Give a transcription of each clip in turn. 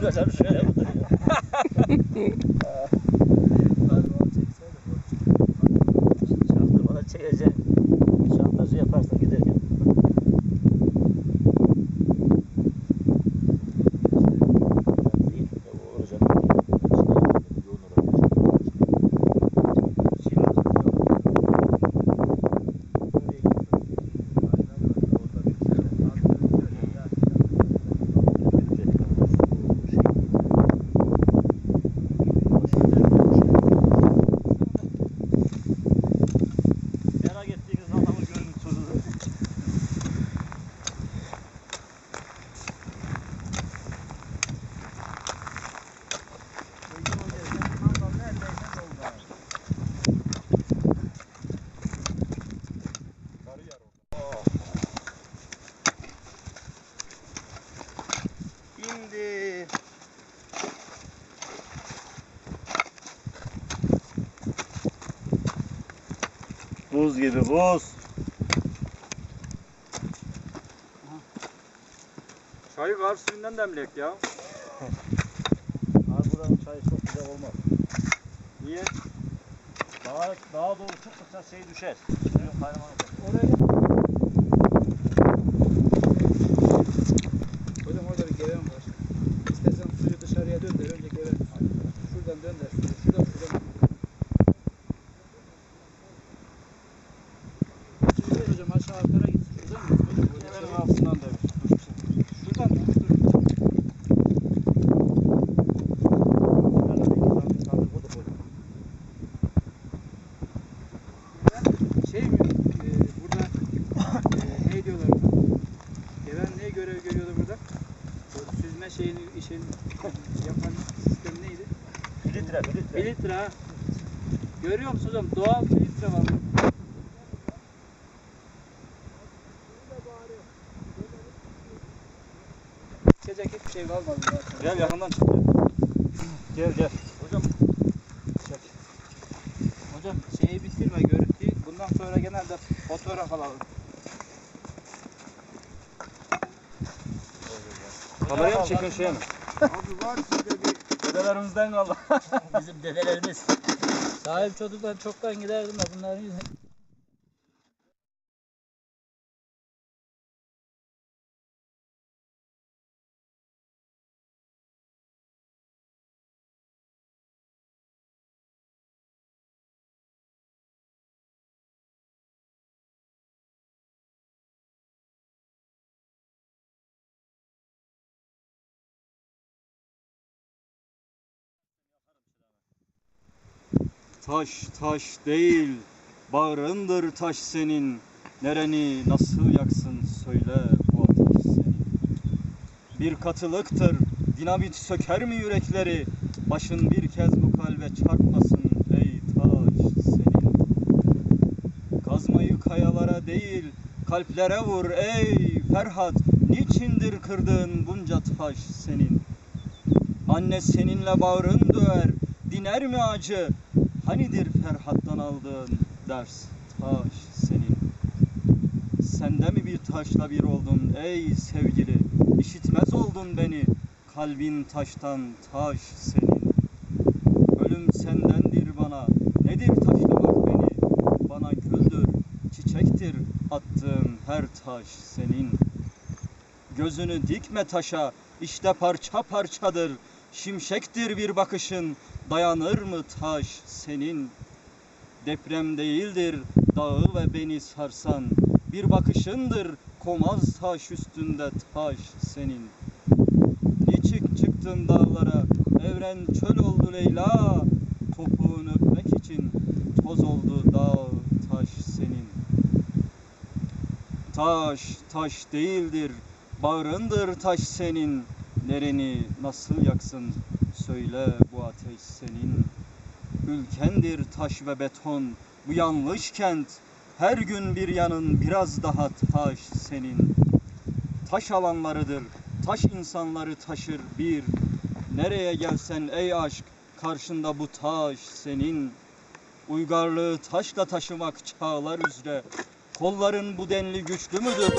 Uważam, że... Buz gibi buz. Çayı kar suyundan demlek ya. Abi buranın çayı çok güzel olmaz. Niye? Daha, daha doğru çıktıkça şey düşer. Oraya işin yapan sistem neydi? Filtre, filtre. Filtre. Görüyor musunuz hocam? Doğal filtre var. İçecek hiçbir şey kalmadı zaten. Gel yakından çık. Gel gel. Hocam Hocam şeyi bitirme görüntüyü. Bundan sonra genelde fotoğraf alalım. Kameraya mı çekiyorsun şeye mi? Abi var sizde bir Dedelerimizden kaldı. bizim dedelerimiz sahip çocuktan çoktan giderdim de bunların yüzünden. Taş taş değil, bağrındır taş senin. Nereni nasıl yaksın söyle bu ateş senin. Bir katılıktır, dinamit söker mi yürekleri? Başın bir kez bu kalbe çarpmasın ey taş senin. Kazmayı kayalara değil, kalplere vur ey Ferhat. Niçindir kırdığın bunca taş senin? Anne seninle bağrın döver, diner mi acı? Hanidir Ferhat'tan aldığın ders taş senin? Sende mi bir taşla bir oldun ey sevgili? İşitmez oldun beni, kalbin taştan taş senin. Ölüm sendendir bana, nedir taşlamak beni? Bana güldür, çiçektir attığım her taş senin. Gözünü dikme taşa, işte parça parçadır. Şimşektir bir bakışın, dayanır mı taş senin? Deprem değildir dağı ve beni sarsan, bir bakışındır komaz taş üstünde taş senin. Niçin çıktın dağlara, evren çöl oldu Leyla, topuğunu öpmek için toz oldu dağ taş senin. Taş, taş değildir, bağrındır taş senin. Nereni nasıl yaksın, söyle bu ateş senin. Ülkendir taş ve beton, bu yanlış kent. Her gün bir yanın biraz daha taş senin. Taş alanlarıdır, taş insanları taşır bir. Nereye gelsen ey aşk, karşında bu taş senin. Uygarlığı taşla taşımak çağlar üzere. Kolların bu denli güçlü müdür?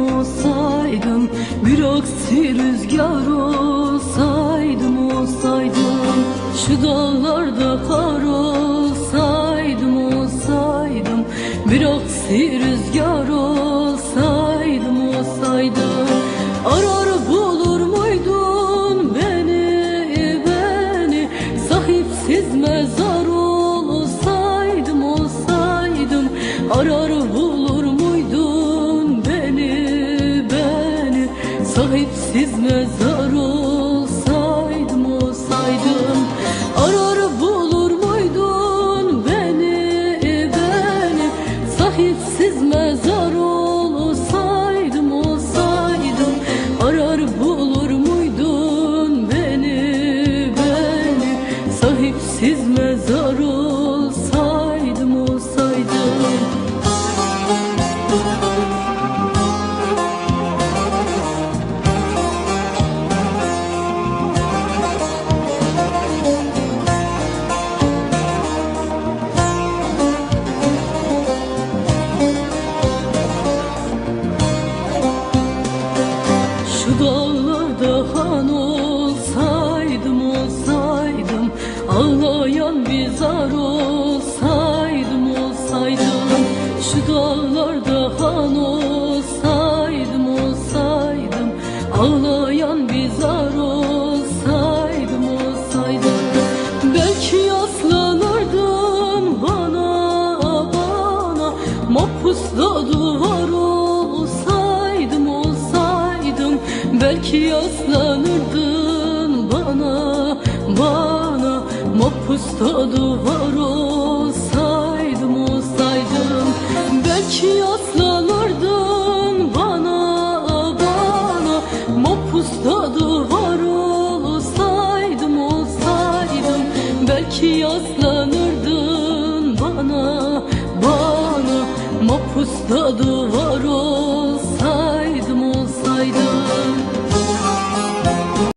olsaydım Bir aksi rüzgar olsaydım olsaydım. Şu dağlarda kar olsaydım olsaydım. Bir aksi rüzgar olsaydım olsaydım. Ara Sahipsiz mezar dağlarda han olsaydım olsaydım Ağlayan bir zar olsaydım Mahpusta duvar olsaydım olsaydım. Belki yaslanırdın bana bana. Mahpusta duvar olsaydım olsaydım. Belki yaslanırdın bana bana. Mahpusta duvar